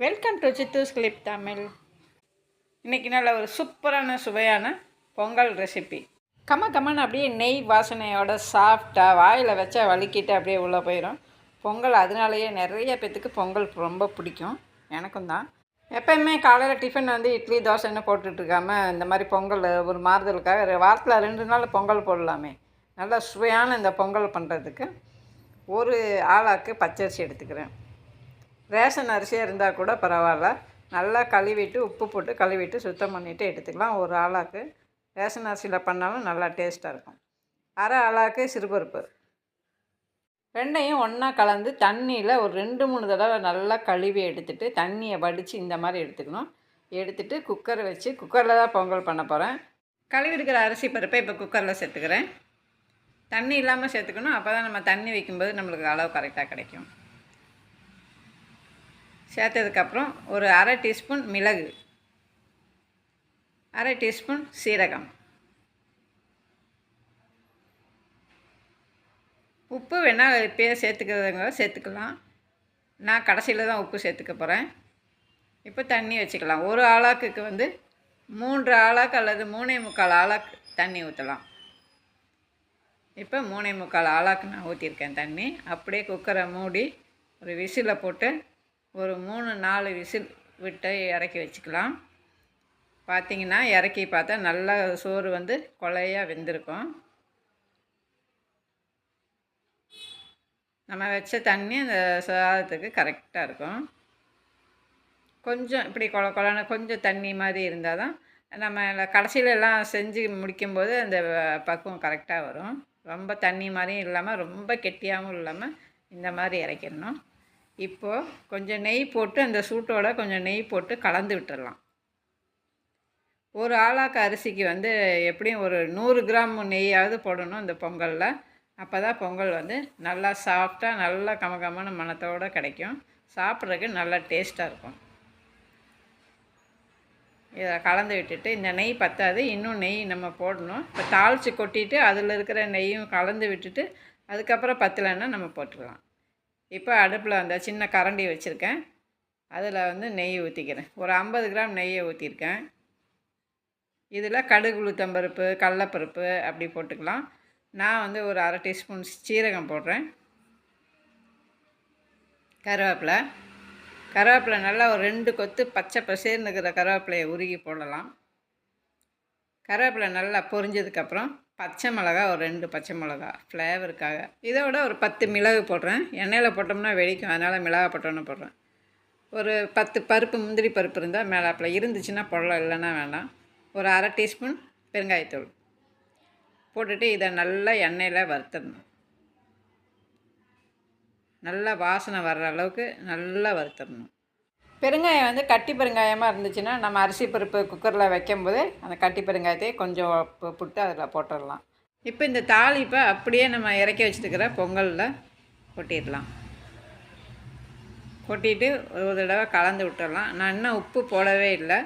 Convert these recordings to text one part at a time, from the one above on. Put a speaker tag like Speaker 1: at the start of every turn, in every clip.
Speaker 1: Welcome to Chithu's clip Tamil இன்றைக்கி நல்ல ஒரு சூப்பரான சுவையான பொங்கல் ரெசிபி கம கமன் அப்படியே நெய் வாசனையோட சாஃப்டாக வாயில் வச்சா வலிக்கிட்டு அப்படியே உள்ளே போயிடும் பொங்கல் அதனாலேயே நிறைய பேத்துக்கு பொங்கல் ரொம்ப பிடிக்கும். எனக்கும் தான். எப்போயுமே காலையில் டிஃபன் வந்து இட்லி தோசைன்னு போட்டுட்ருக்காமல் இந்த மாதிரி பொங்கல் ஒரு மாறுதலுக்காக வாரத்தில் ரெண்டு நாள் பொங்கல் போடலாமே. நல்லா சுவையான இந்த பொங்கல் பண்ணுறதுக்கு ஒரு ஆளாக்கு பச்சரிசி எடுத்துக்கிறேன். ரேஷன் அரிசியாக இருந்தால் கூட பரவாயில்ல. நல்லா கழுவிட்டு உப்பு போட்டு கழுவிட்டு சுத்தம் பண்ணிவிட்டு எடுத்துக்கலாம். ஒரு ஆளாக்கு ரேஷன் அரிசியில் பண்ணாலும் நல்லா டேஸ்ட்டாக இருக்கும். அரை ஆளாக்கு சிறுபருப்பு. ரெண்டையும் ஒன்றா கலந்து தண்ணியில் ஒரு ரெண்டு மூணு தடவை நல்லா கழுவி எடுத்துகிட்டு தண்ணியை வடித்து இந்த மாதிரி எடுத்துக்கணும். எடுத்துகிட்டு குக்கரை வச்சு குக்கரில் தான் பொங்கல் பண்ண போகிறேன் கழுவி இருக்கிற அரிசி பருப்பை இப்போ குக்கரில் சேர்த்துக்கிறேன். தண்ணி இல்லாமல் சேர்த்துக்கணும். அப்போ தான் நம்ம தண்ணி வைக்கும்போது நம்மளுக்கு அளவு கரெக்டாக கிடைக்கும். சேர்த்ததுக்கப்புறம் ஒரு அரை டீஸ்பூன் மிளகு அரை டீஸ்பூன் சீரகம் உப்பு வேணால் இப்போயே சேர்த்துக்கிறதுங்க சேர்த்துக்கலாம். நான் கடைசியில் தான் உப்பு சேர்த்துக்க போகிறேன் இப்போ தண்ணி வச்சுக்கலாம். ஒரு ஆளாக்குக்கு வந்து மூன்று ஆளாக்கு அல்லது மூணே முக்கால் ஆளாக்கு தண்ணி ஊற்றலாம் இப்போ மூணே முக்கால் ஆளாக்கு நான் ஊற்றிருக்கேன் தண்ணி. அப்படியே குக்கரை மூடி ஒரு விசிலை போட்டு ஒரு மூணு நாலு விசில் விட்டு இறக்கி வச்சுக்கலாம். பார்த்தீங்கன்னா இறக்கி பார்த்தா நல்லா சோறு வந்து கொலையாக வெந்திருக்கும். நம்ம வச்ச தண்ணி அந்த சாதத்துக்கு கரெக்டாக இருக்கும். கொஞ்சம் இப்படி கொல கொலன்னு கொஞ்சம் தண்ணி மாதிரி இருந்தால் தான் நம்ம கடைசியில எல்லாம் செஞ்சு முடிக்கும்போது அந்த பக்குவம் கரெக்டாக வரும். ரொம்ப தண்ணி மாதிரியும் இல்லாமல் ரொம்ப கெட்டியாகவும் இல்லாமல் இந்த மாதிரி இறக்கிடணும். இப்போது கொஞ்சம் நெய் போட்டு அந்த சூட்டோட கொஞ்சம் நெய் போட்டு கலந்து விட்டுடலாம் ஒரு ஆளாக்கு அரிசிக்கு வந்து எப்படியும் ஒரு நூறு கிராம் நெய்யாவது போடணும் இந்த பொங்கலில். அப்போ தான் பொங்கல் வந்து நல்லா சாஃப்டாக நல்லா கமகமான மனத்தோடு கிடைக்கும். சாப்பிட்றதுக்கு நல்லா டேஸ்ட்டாக இருக்கும். இதை கலந்து விட்டுட்டு இந்த நெய் பத்தாது இன்னும் நெய் நம்ம போடணும். இப்போ தாளித்து கொட்டிட்டு அதில் இருக்கிற நெய்யும் கலந்து விட்டுட்டு அதுக்கப்புறம் பத்தலைன்னா நம்ம போட்டுடலாம் இப்போ அடுப்பில் அந்த சின்ன கரண்டி வச்சுருக்கேன். அதில் வந்து நெய் ஊற்றிக்கிறேன். ஒரு ஐம்பது கிராம் நெய்யை ஊற்றிருக்கேன். இதில் கடுகு உளுத்தம்பருப்பு கடலப்பருப்பு அப்படி போட்டுக்கலாம். நான் வந்து ஒரு அரை டீஸ்பூன் சீரகம் போடுறேன். கருவேப்பிலை. கருவேப்பிலை நல்லா ஒரு ரெண்டு கொத்து பச்சை பசேர்னு இருக்கிற கருவேப்பிலையை உருகி போடலாம். கருவேப்பிலை நல்லா பொரிஞ்சதுக்கப்புறம் பச்சை மிளகா ஒரு ரெண்டு பச்சை மிளகா ஃப்ளேவருக்காக இதோட ஒரு பத்து மிளகு போடுறேன். எண்ணெயில் போட்டோம்னா வெடிக்கும். அதனால் மிளகா போட்டோன்னு போடுறேன். ஒரு பத்து பருப்பு முந்திரி பருப்பு இருந்தால் மேலாப்பில். இருந்துச்சுன்னா போடலாம் இல்லைன்னா வேண்டாம். ஒரு அரை டீஸ்பூன் பெருங்காயத்தூள். போட்டுட்டு இதை நல்லா எண்ணெயில் வறுத்துடணும். நல்லா வாசனை வர்ற அளவுக்கு நல்லா வறுத்துடணும். பெருங்காயம் வந்து கட்டி பெருங்காயமாக இருந்துச்சுன்னா நம்ம அரிசி பருப்பு குக்கரில் வைக்கும்போது அந்த கட்டி பெருங்காயத்தையே கொஞ்சம் புட்டு அதில் போட்டுடலாம். இப்போ இந்த தாளிப்பை அப்படியே நம்ம இறக்கி வச்சுருக்கிற பொங்கலில் கொட்டிடலாம். கொட்டிட்டு ஒரு தடவை கலந்து விட்டுடலாம். நான் இன்னும் உப்பு போடவே இல்லை.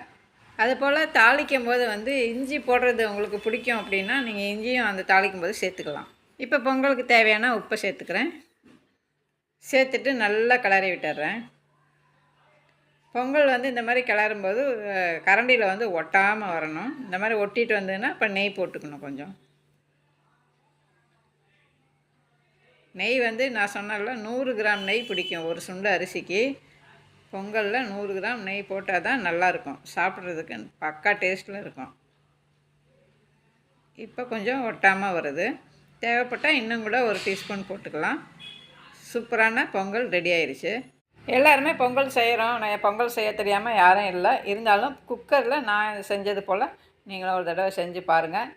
Speaker 1: அதுபோல் தாளிக்கும் போது வந்து இஞ்சி போடுறது உங்களுக்கு பிடிக்கும் அப்படின்னா நீங்கள் இஞ்சியும் அந்த தாளிக்கும் போது சேர்த்துக்கலாம். இப்போ பொங்கலுக்கு தேவையான உப்பை சேர்த்துக்கிறேன். சேர்த்துட்டு நல்லா கிளறி விட்டுறேன் பொங்கல் வந்து இந்த மாதிரி கிளறும்போது கரண்டியில் வந்து ஒட்டாமல் வரணும். இந்த மாதிரி ஒட்டிட்டு வந்ததுன்னா இப்போ நெய் போட்டுக்கணும் கொஞ்சம். நெய் வந்து நான் சொன்னல நூறு கிராம் நெய் பிடிக்கும் ஒரு சுண்டு அரிசிக்கு. பொங்கலில் நூறு கிராம் நெய் போட்டால் தான் நல்லாயிருக்கும். சாப்பிட்றதுக்கு பக்கா டேஸ்ட்டில் இருக்கும். இப்போ கொஞ்சம் ஒட்டாமல் வருது. தேவைப்பட்டால் இன்னும் கூட ஒரு டீஸ்பூன் போட்டுக்கலாம். சூப்பரான பொங்கல் ரெடி ஆயிடுச்சு எல்லாருமே பொங்கல் செய்கிறோம் நான் பொங்கல் செய்ய தெரியாமல் யாரும் இல்லை. இருந்தாலும் குக்கரில் நான் செஞ்சது போல் நீங்களும் ஒரு தடவை செஞ்சு பாருங்கள்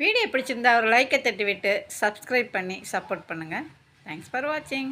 Speaker 1: வீடியோ பிடிச்சிருந்தா ஒரு லைக்கை தட்டி விட்டு சப்ஸ்கிரைப் பண்ணி சப்போர்ட் பண்ணுங்கள் தேங்க்ஸ் ஃபார் வாட்சிங்